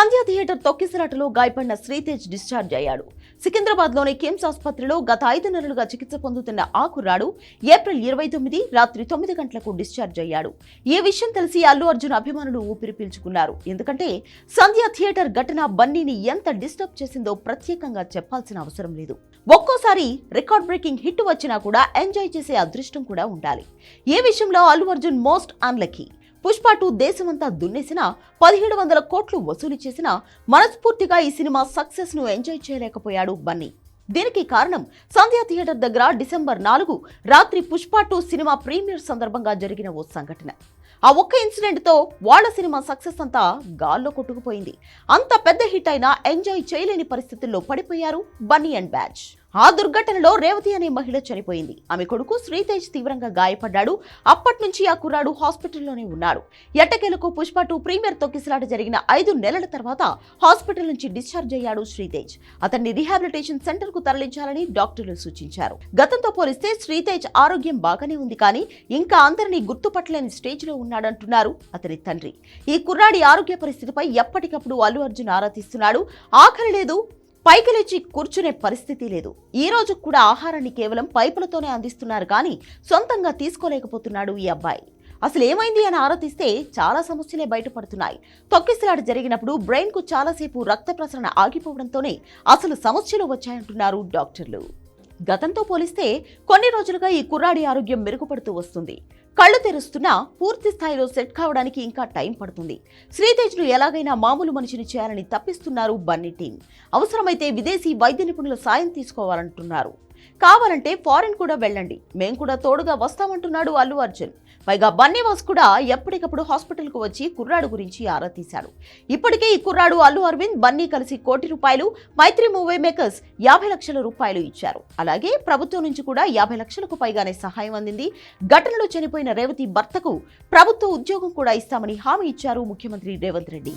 సంధ్యా theatre తొక్కిసలాటలో గాయపడిన Sritej discharge అయ్యాడు. సికింద్రాబాద్లోని కిమ్స్ ఆసుపత్రిలో గత ఐదు నెలలుగా చికిత్స పొందుతున్న ఆ కుర్రాడు ఏప్రిల్ ఇరవై తొమ్మిది రాత్రి తొమ్మిది గంటలకు డిశ్చార్జ్ అయ్యాడు. ఈ విషయం తెలిసి అల్లు అర్జున్ అభిమానులు ఊపిరి పీల్చుకున్నారు. ఎందుకంటే సంధ్యా థియేటర్ ఘటన బన్నీని ఎంత డిస్టర్బ్ చేసిందో ప్రత్యేకంగా చెప్పాల్సిన అవసరం లేదు. ఒక్కోసారి రికార్డ్ బ్రేకింగ్ హిట్ వచ్చినా కూడా ఎంజాయ్ చేసే అదృష్టం కూడా ఉండాలి. ఈ విషయంలో Allu Arjun most unlucky? Pushpa two దేశమంతా దున్నేసిన పదిహేడు వందల కోట్లు వసూలు చేసిన మనస్ఫూర్తిగా ఈ సినిమా సక్సెస్ను ఎంజాయ్ చేయలేకపోయాడు బన్నీ. దీనికి కారణం సంధ్యా థియేటర్ దగ్గర డిసెంబర్ నాలుగు రాత్రి పుష్ప టూ సినిమా ప్రీమియర్ సందర్భంగా జరిగిన ఓ సంఘటన. ఆ ఒక్క ఇన్సిడెంట్తో వాళ్ళ సినిమా సక్సెస్ అంతా గాల్లో కొట్టుకుపోయింది. అంత పెద్ద హిట్ అయినా ఎంజాయ్ చేయలేని పరిస్థితుల్లో పడిపోయారు బన్నీ అండ్ బ్యాచ్. ఆ దుర్ఘటనలో రేవతి అనే మహిళ చనిపోయింది. ఆమె కొడుకు శ్రీతేజ్ తీవ్రంగా గాయపడ్డాడు. అప్పటి నుంచి ఆ కుర్రాడు హాస్పిటల్లోనే ఉన్నాడు ఎట్టకేలకు పుష్ప టూ ప్రీమియర్ తొక్కిసలాట జరిగిన ఐదు నెలల తర్వాత హాస్పిటల్ నుంచి డిశ్చార్జ్ అయ్యాడు శ్రీతేజ్. అతన్ని రీహాబిలిటేషన్ సెంటర్కు తరలించాలని డాక్టర్లు సూచించారు. గతంతో పోలిస్తే శ్రీతేజ్ ఆరోగ్యం బాగానే ఉంది కానీ ఇంకా అందరినీ గుర్తుపట్టలేని స్టేజ్లో ఉన్నాడంటున్నారు అతని తండ్రి. ఈ కుర్రాడి ఆరోగ్య పరిస్థితిపై ఎప్పటికప్పుడు అల్లు అర్జున్ ఆరా తీస్తున్నాడు. ఆఖరి లేదు పైకి లేచి కూర్చునే పరిస్థితి లేదు. ఈ రోజు కూడా ఆహారాన్ని కేవలం పైపులతోనే అందిస్తున్నారు కానీ సొంతంగా తీసుకోలేకపోతున్నాడు ఈ అబ్బాయి. అసలు ఏమైంది అని ఆరాధిస్తే చాలా సమస్యలే బయటపడుతున్నాయి. తొక్కిసలాట జరిగినప్పుడు బ్రెయిన్కు చాలాసేపు రక్త ప్రసరణ ఆగిపోవడంతోనే అసలు సమస్యలు వచ్చాయంటున్నారు డాక్టర్లు. గతంతో పోలిస్తే కొన్ని రోజులుగా ఈ కుర్రాడి ఆరోగ్యం మెరుగుపడుతూ వస్తుంది. కళ్ళు తెరుస్తున్నా పూర్తి స్థాయిలో సెట్ కావడానికి ఇంకా టైం పడుతుంది. శ్రీతేజ్ను ఎలాగైనా మామూలు మనిషిని చేయాలని తప్పిస్తున్నారు బన్నీ టీం అవసరమైతే విదేశీ వైద్య నిపుణుల సాయం తీసుకోవాలంటున్నారు. కావాలంటే ఫారెన్ కూడా వెళ్ళండి. మేం కూడా తోడుగా వస్తామంటున్నాడు అల్లు అర్జున్. పైగా బన్నీవాస్ కూడా ఎప్పటికప్పుడు హాస్పిటల్కు వచ్చి కుర్రాడు గురించి ఆరా తీశాడు ఇప్పటికే ఈ కుర్రాడు అల్లు అరవింద్ బన్నీ కలిసి కోటి రూపాయలు మైత్రి మూవీ మేకర్స్ యాభై లక్షల రూపాయలు ఇచ్చారు. అలాగే ప్రభుత్వం నుంచి కూడా యాభై లక్షలకు పైగానే సహాయం అందింది. ఘటనలో చనిపోయిన రేవతి భర్తకు ప్రభుత్వ ఉద్యోగం కూడా ఇస్తామని హామీ ఇచ్చారు ముఖ్యమంత్రి రేవంత్ రెడ్డి.